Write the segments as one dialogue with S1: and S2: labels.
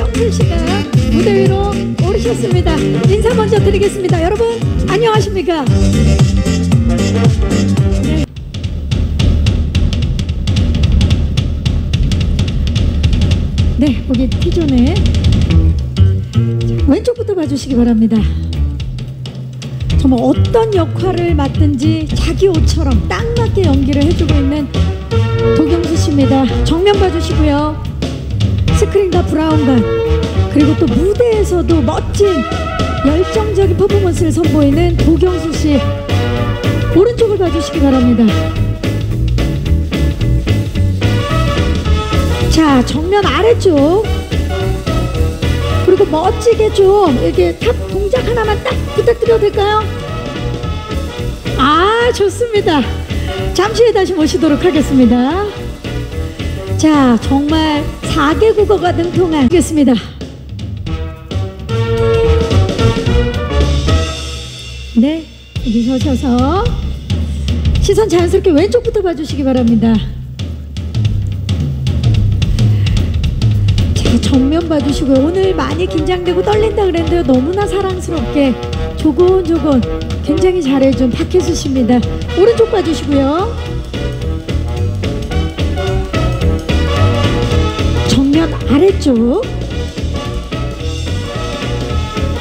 S1: 도경수 씨가 무대 위로 오르셨습니다. 인사 먼저 드리겠습니다. 여러분 안녕하십니까? 네. 네, 여기 T존에 왼쪽부터 봐주시기 바랍니다. 정말 어떤 역할을 맡든지 자기 옷처럼 딱 맞게 연기를 해주고 있는 도경수 씨입니다. 정면 봐주시고요. 스크린 다 브라운관 그리고 또 무대에서도 멋진 열정적인 퍼포먼스를 선보이는 도경수 씨 오른쪽을 봐주시기 바랍니다. 자 정면 아래쪽 그리고 멋지게 좀 이렇게 탑 동작 하나만 딱 부탁드려도 될까요? 아 좋습니다. 잠시 후에 다시 모시도록 하겠습니다. 자 정말 4개 국어가 능통한 겠습니다. 네 여기 서셔서 시선 자연스럽게 왼쪽부터 봐주시기 바랍니다. 자 정면 봐주시고요. 오늘 많이 긴장되고 떨린다 그랬는데요. 너무나 사랑스럽게 조곤조곤 굉장히 잘해준 박혜수 씨입니다. 오른쪽 봐주시고요. 아래쪽.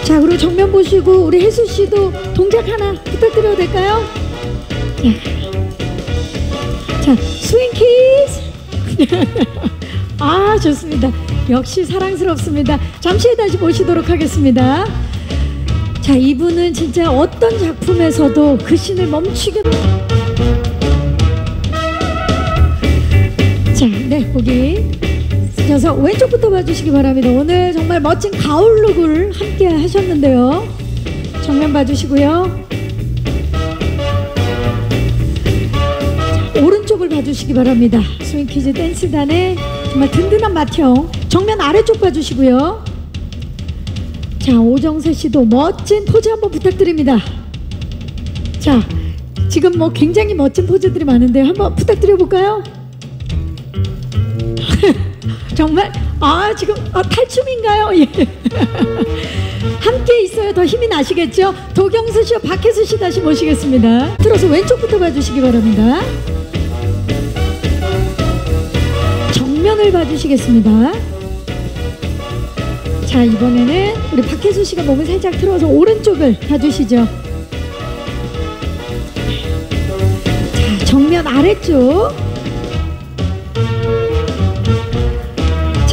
S1: 자, 그리고 정면 보시고 우리 혜수 씨도 동작 하나 부탁드려도 될까요? 야. 자, 스윙 키스. 아, 좋습니다. 역시 사랑스럽습니다. 잠시 다시 모시도록 하겠습니다. 자, 이분은 진짜 어떤 작품에서도 그 신을 멈추게. 자, 네, 거기. 그래서 왼쪽부터 봐주시기 바랍니다. 오늘 정말 멋진 가을 룩을 함께 하셨는데요. 정면 봐주시고요. 자, 오른쪽을 봐주시기 바랍니다. 스윙키즈 댄스단의 정말 든든한 맏형. 정면 아래쪽 봐주시고요. 자, 오정세 씨도 멋진 포즈 한번 부탁드립니다. 자, 지금 뭐 굉장히 멋진 포즈들이 많은데 한번 부탁드려 볼까요? 정말 아 지금 아, 탈춤인가요? 예. 함께 있어야 더 힘이 나시겠죠? 도경수 씨와 박혜수 씨 다시 모시겠습니다. 들어서 왼쪽부터 봐주시기 바랍니다. 정면을 봐주시겠습니다. 자 이번에는 우리 박혜수 씨가 몸을 살짝 틀어서 오른쪽을 봐주시죠. 자 정면 아래쪽.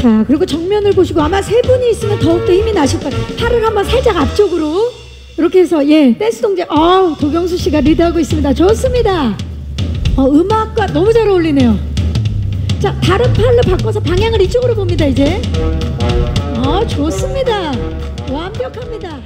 S1: 자 그리고 정면을 보시고 아마 세 분이 있으면 더욱더 힘이 나실 거예요. 팔을 한번 살짝 앞쪽으로 이렇게 해서 예 댄스 동작. 어 도경수 씨가 리드하고 있습니다. 좋습니다. 어, 음악과 너무 잘 어울리네요. 자 다른 팔로 바꿔서 방향을 이쪽으로 봅니다 이제. 아 좋습니다. 완벽합니다.